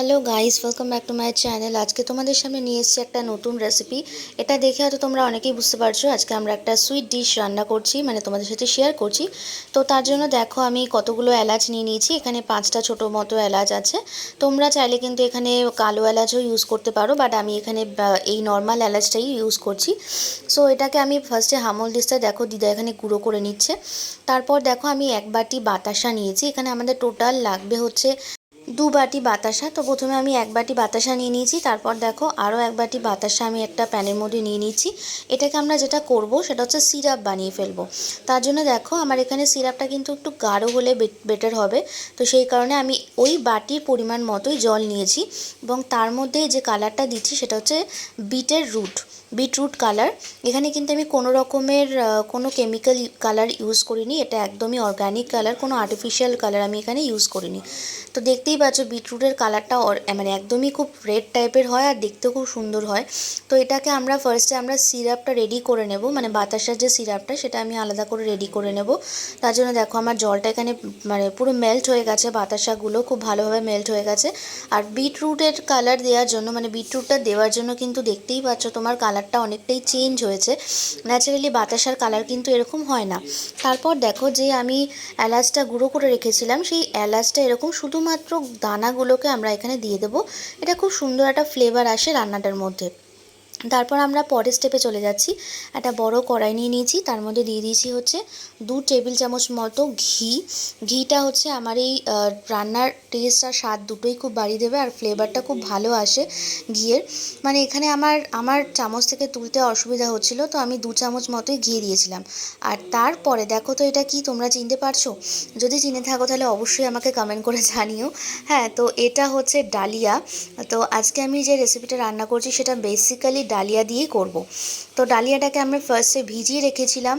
Hello guys welcome back to my channel আজকে তোমাদের সামনে নিয়ে এসেছি একটা নতুন রেসিপি এটা দেখে হয়তো তোমরা অনেকেই বুঝতে পারছ, আজকে আমরা একটা সুইট ডিশ রান্না করছি মানে তোমাদের সাথে শেয়ার করছি। তো তার জন্য দেখো, আমি কতগুলো এলাচ নিয়ে নিয়েছি। এখানে পাঁচটা ছোট মতো এলাচ আছে। তোমরা চাইলে কিন্তু এখানে কালো এলাচও ইউজ করতে পারো বাট আমি এখানে এই নর্মাল এলাচটাই ইউজ করছি। সো এটাকে আমি ফার্স্টে হামল দিস্তা দেখো, দিদা এখানে গুঁড়ো করে নিচ্ছে। তারপর দেখো, আমি এক বাটি বাতাসা নিয়েছি। এখানে আমাদের টোটাল লাগবে হচ্ছে দু বাটি বাতাসা। তো প্রথমে আমি এক বাটি বাতাসা নিয়ে নিয়েছি, তারপর দেখো আরও এক বাটি বাতাসা আমি একটা প্যানের মধ্যে নিয়ে নিয়েছি এটাকে আমরা যেটা করব সেটা হচ্ছে সিরাপ বানিয়ে ফেলব। তার জন্য দেখো আমার এখানে সিরাপটা কিন্তু একটু গাঢ় হলে বেটার হবে। তো সেই কারণে আমি ওই বাটির পরিমাণ মতোই জল নিয়েছি এবং তার মধ্যে যে কালারটা দিচ্ছি সেটা হচ্ছে বিটের রুট। Beetroot colour. এখানে কিন্তু আমি কোনো রকমের কোনো কেমিক্যাল কালার ইউজ করিনি। এটা একদমই অর্গানিক কালার, কোনো আর্টিফিশিয়াল কালার আমি এখানে ইউজ করিনি। তো দেখতেই পাচ্ছ বিটরুটের কালারটা মানে একদমই খুব রেড টাইপের হয় আর দেখতেও খুব সুন্দর হয়। তো এটাকে আমরা ফার্স্টে আমরা সিরাপটা রেডি করে নেব। মানে বাতাসার যে সিরাপটা সেটা আমি আলাদা করে রেডি করে নেব। তার জন্য দেখো আমার জলটা এখানে মানে পুরো মেল্ট হয়ে গেছে। বাতাসাগুলো খুব ভালোভাবে মেল্ট হয়ে গেছে। আর বিটরুটের কালার দেওয়ার জন্য মানে বিটরুটটা দেওয়ার জন্য কিন্তু দেখতেই পাচ্ছ তোমার কালারটা অনেকটাই চেঞ্জ হয়েছে। ন্যাচারালি বাতাসার কালার কিন্তু এরকম হয় না। তারপর দেখো যে আমি এলাচটা গুঁড়ো করে রেখেছিলাম, সেই এলাচটা এরকম শুধুমাত্র দানাগুলোকে আমরা এখানে দিয়ে দেবো। এটা খুব সুন্দর একটা ফ্লেভার আসে রান্নাটার মধ্যে। তারপর আমরা পরের স্টেপে চলে যাচ্ছি। একটা বড় কড়াই নিয়ে নিয়েছি, তার মধ্যে দিয়ে দিয়েছি হচ্ছে দু টেবিল চামচ মতো ঘি। ঘিটা হচ্ছে আমার এই রান্নার টেস্ট আর স্বাদ দুটোই খুব বাড়িয়ে দেবে আর ফ্লেভারটা খুব ভালো আসে ঘিয়ের। মানে এখানে আমার আমার চামচ থেকে তুলতে অসুবিধা হচ্ছিল, তো আমি দু চামচ মতোই ঘি দিয়েছিলাম। আর তারপরে দেখো তো এটা কি, তোমরা চিনতে পারছ? যদি চিনে থাকো তাহলে অবশ্যই আমাকে কমেন্ট করে জানিও। হ্যাঁ তো এটা হচ্ছে ডালিয়া। তো আজকে আমি যে রেসিপিটা রান্না করছি, সেটা বেসিক্যালি ডালিয়া দিয়েই করব। তো ডালিয়াটাকে আমি ফার্স্টে ভিজিয়ে রেখেছিলাম।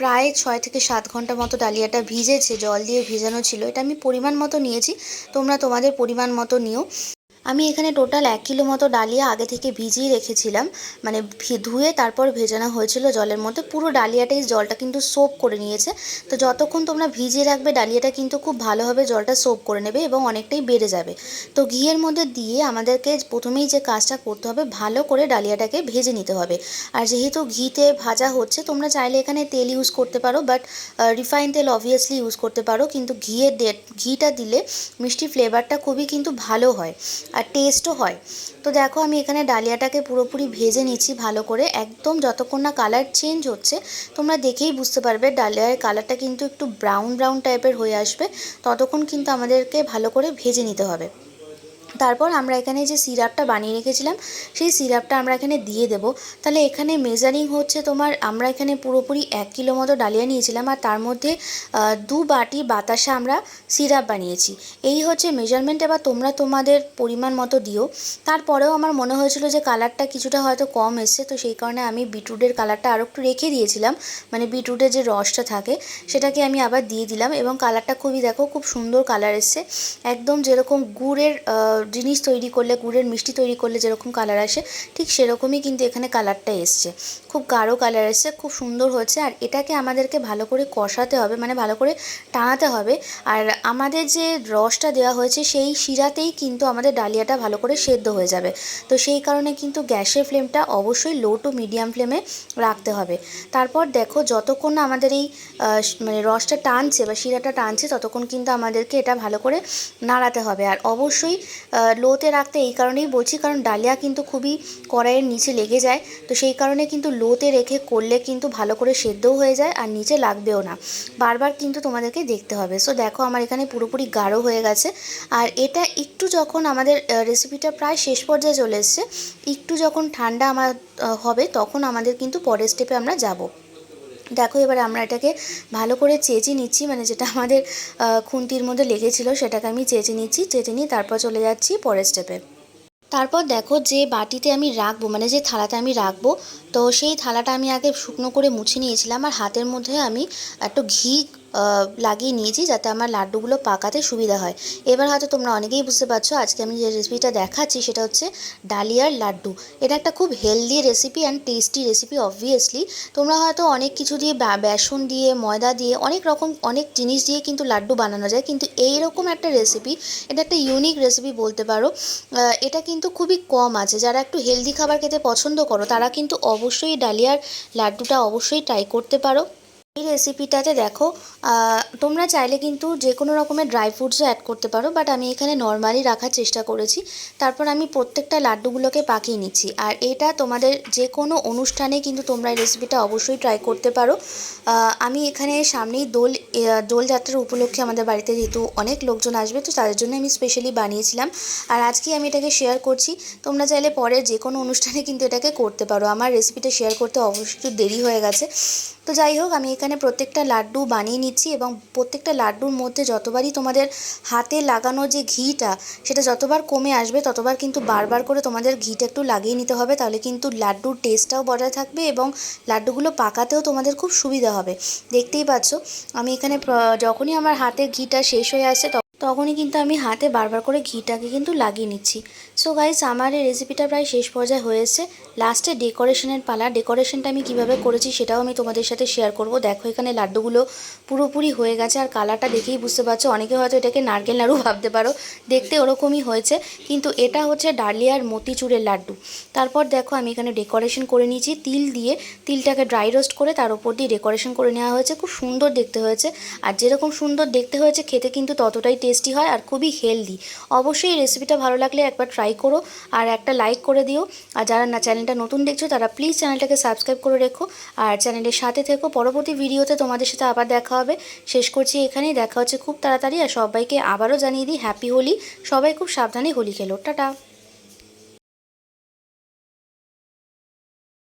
প্রায় ছয় থেকে সাত ঘণ্টা মতো ডালিয়াটা ভিজেছে, জল দিয়ে ভিজানো ছিল। এটা আমি পরিমাণ মতো নিয়েছি। তোমরা তোমাদের পরিমাণ মতো নিও। আমি এখানে টোটাল এক কিলো মতো ডালিয়া আগে থেকে ভিজিয়ে রেখেছিলাম। মানে ধুয়ে তারপর ভেজানো হয়েছিল জলের মধ্যে। পুরো ডালিয়াটাই জলটা কিন্তু সোপ করে নিয়েছে। তো যতক্ষণ তোমরা ভিজিয়ে রাখবে, ডালিয়াটা কিন্তু খুব ভালোভাবে জলটা সোপ করে নেবে এবং অনেকটাই বেড়ে যাবে। তো ঘিয়ের মধ্যে দিয়ে আমাদেরকে প্রথমেই যে কাজটা করতে হবে, ভালো করে ডালিয়াটাকে ভেজে নিতে হবে। আর যেহেতু ঘিতে ভাজা হচ্ছে, তোমরা চাইলে এখানে তেল ইউজ করতে পারো বাট রিফাইন তেল অবভিয়াসলি ইউজ করতে পারো। কিন্তু ঘিয়ের ঘিটা দিলে মিষ্টি ফ্লেভারটা খুবই কিন্তু ভালো হয়। আর টেস্টও হয়। তো দেখো আমি এখানে ডালিয়াটাকে পুরোপুরি ভেজে নিচ্ছি ভালো করে। একদম যতক্ষণ না কালার চেঞ্জ হচ্ছে, তোমরা দেখেই বুঝতে পারবে ডালিয়ার কালারটা কিন্তু একটু ব্রাউন ব্রাউন টাইপের হয়ে আসবে। ততক্ষণ কিন্তু আমাদেরকে ভালো করে ভেজে নিতে হবে। তারপর আমরা এখানে যে সিরাপটা বানিয়ে রেখেছিলাম, সেই সিরাপটা আমরা এখানে দিয়ে দেব। তাহলে এখানে মেজারিং হচ্ছে তোমার, আমরা এখানে পুরোপুরি এক কিলো মতো ডালিয়া নিয়েছিলাম আর তার মধ্যে দু বাটি বাতাসা আমরা সিরাপ বানিয়েছি। এই হচ্ছে মেজারমেন্ট এবার তোমরা তোমাদের পরিমাণ মতো দিও। তারপরেও আমার মনে হয়েছিল যে কালারটা কিছুটা হয়তো কম এসছে, তো সেই কারণে আমি বিটরুটের কালারটা আরও একটু রেখে দিয়েছিলাম। মানে বিটরুটের যে রসটা থাকে, সেটাকে আমি আবার দিয়ে দিলাম এবং কালারটা খুবই দেখো, খুব সুন্দর কালার এসছে। একদম যেরকম গুড়ের জিনিস তৈরি করলে, গুড়ের মিষ্টি তৈরি করলে যেরকম কালার আসে, ঠিক সেরকমই কিন্তু এখানে কালারটা এসছে। খুব গাঢ় কালার এসছে, খুব সুন্দর হয়েছে, আর এটাকে আমাদেরকে ভালো করে কষাতে হবে মানে ভালো করে টানাতে হবে। আর আমাদের যে রসটা দেওয়া হয়েছে, সেই শিরাতেই কিন্তু আমাদের ডালিয়াটা ভালো করে সেদ্ধ হয়ে যাবে। তো সেই কারণে কিন্তু গ্যাসের ফ্লেমটা অবশ্যই লো টু মিডিয়াম ফ্লেমে রাখতে হবে। তারপর দেখো, যতক্ষণ না আমাদের এই মানে রসটা টানছে বা শিরাটা টানছে, ততক্ষণ কিন্তু আমাদেরকে এটা ভালো করে নাড়াতে হবে। আর অবশ্যই লোতে রাখতে এই কারণেই বলছি, কারণ ডালিয়া কিন্তু খুবই কড়াইয়ের নিচে লেগে যায়। তো সেই কারণে কিন্তু লোতে রেখে করলে কিন্তু ভালো করে সেদ্ধও হয়ে যায় আর নিচে লাগবেও না। বারবার কিন্তু তোমাদেরকে দেখতে হবে। সো দেখো আমার এখানে পুরোপুরি গাঢ় হয়ে গেছে। আর এটা একটু যখন আমাদের রেসিপিটা প্রায় শেষ পর্যায়ে চলে এসছে, একটু যখন ঠান্ডা আমার হবে, তখন আমাদের কিন্তু পরের স্টেপে আমরা যাব। দেখো, এবার আমরা এটাকে ভালো করে চেঁচে নিচ্ছি মানে যেটা আমাদের খুন্তির মধ্যে লেগেছিল, সেটাকে আমি চেঁচে নিচ্ছি, চেঁচে নিয়ে তারপর চলে যাচ্ছি পরের স্টেপে তারপর দেখো, যে বাটিতে আমি রাখব মানে যে থালাতে আমি রাখব, তো সেই থালাটা আমি আগে শুকনো করে মুছে নিয়েছিলাম, আর হাতের মধ্যে আমি একটু ঘি লাগিয়ে নিয়েছি যাতে আমার লাড্ডুগুলো পাকাতে সুবিধা হয়। এবার হয়তো তোমরা অনেকেই বুঝতে পারছ, আজকে আমি যে রেসিপিটা দেখাচ্ছি সেটা হচ্ছে ডালিয়ার লাড্ডু। এটা একটা খুব healthy recipe and tasty recipe obviously তোমরা হয়তো অনেক কিছু দিয়ে বেসন দিয়ে, ময়দা দিয়ে, অনেক রকম, অনেক জিনিস দিয়ে কিন্তু লাড্ডু বানানো যায়। কিন্তু এই রকম একটা রেসিপি এটা একটা ইউনিক রেসিপি বলতে পারো এটা কিন্তু খুবই কম আছে। যারা একটু হেলদি খাবার খেতে পছন্দ করো, তারা কিন্তু অবশ্যই ডালিয়ার লাড্ডুটা অবশ্যই ট্রাই করতে পারো। রেসিপিটাতে দেখো তোমরা চাইলে কিন্তু যে কোনো রকমের ড্রাই ফ্রুটসও অ্যাড করতে পারো বাট আমি এখানে নর্মালি রাখার চেষ্টা করেছি। তারপর আমি প্রত্যেকটা লাড্ডুগুলোকে পাকিয়ে নিচ্ছি। আর এটা তোমাদের যে কোনো অনুষ্ঠানে কিন্তু তোমরা এই রেসিপিটা অবশ্যই ট্রাই করতে পারো। আমি এখানে সামনেই দোল দোলযাত্রার উপলক্ষে আমাদের বাড়িতে যেহেতু অনেক লোকজন আসবে, তো তাদের জন্য আমি স্পেশালি বানিয়েছিলাম। আর আজকে আমি এটাকে শেয়ার করছি। তোমরা চাইলে পরে যে কোনো অনুষ্ঠানে কিন্তু এটাকে করতে পারো। আমার রেসিপিটা শেয়ার করতে অবশ্যই দেরি হয়ে গেছে। তো যাই হোক, আমি এখানে প্রত্যেকটা লাড্ডু বানিয়ে নিচ্ছি এবং প্রত্যেকটা লাড্ডুর মধ্যে যতবারই তোমাদের হাতে লাগানো যে ঘিটা, সেটা যতবার কমে আসবে, ততবার কিন্তু বারবার করে তোমাদের ঘিটা একটু লাগিয়ে নিতে হবে। তাহলে কিন্তু লাড্ডুর টেস্টটাও বজায় থাকবে এবং লাড্ডুগুলো পাকাতেও তোমাদের খুব সুবিধা হবে। দেখতেই পাচ্ছ, আমি এখানে যখনই আমার হাতে ঘিটা শেষ হয়ে আসে তখনই কিন্তু আমি হাতে বারবার করে ঘিটাকে কিন্তু লাগিয়ে নিচ্ছি। সো গাইস আমার এই রেসিপিটা প্রায় শেষ পর্যায়ে হয়েছে। লাস্টে ডেকোরেশনের পালা। ডেকোরেশনটা আমি কীভাবে করেছি সেটাও আমি তোমাদের সাথে শেয়ার করব। দেখো এখানে লাড্ডুগুলো পুরোপুরি হয়ে গেছে আর কালারটা দেখেই বুঝতে পারছ। অনেকে হয়তো এটাকে নারকেল নাড়ু ভাবতে পারো। দেখতে ওরকমই হয়েছে। কিন্তু এটা হচ্ছে ডালিয়ার মতিচুরের লাড্ডু। তারপর দেখো আমি এখানে ডেকোরেশন করে নিয়েছি তিল দিয়ে। তিলটাকে ড্রাই রোস্ট করে তার উপর দিয়ে ডেকোরেশন করে নেওয়া হয়েছে। খুব সুন্দর দেখতে হয়েছে। আর যেরকম সুন্দর দেখতে হয়েছে, খেতে কিন্তু ততটাই টেস্টি হয় আর খুবই হেলদি অবশ্যই এই রেসিপিটা ভালো লাগলে একবার ট্রাই করো আর একটা লাইক করে দিও। আর যারা না চ্যানেলটা নতুন দেখছ, তারা প্লিজ চ্যানেলটাকে সাবস্ক্রাইব করে রেখো। আর চ্যানেলের সাথে থেকো। পরবর্তী ভিডিওতে তোমাদের সাথে আবার দেখা হবে। শেষ করছি এখানেই। দেখা হচ্ছে খুব তাড়াতাড়ি। আর সবাইকে আবারও জানিয়ে দিই হ্যাপি হোলি। সবাই খুব সাবধানে হোলি খেলো। টাটা।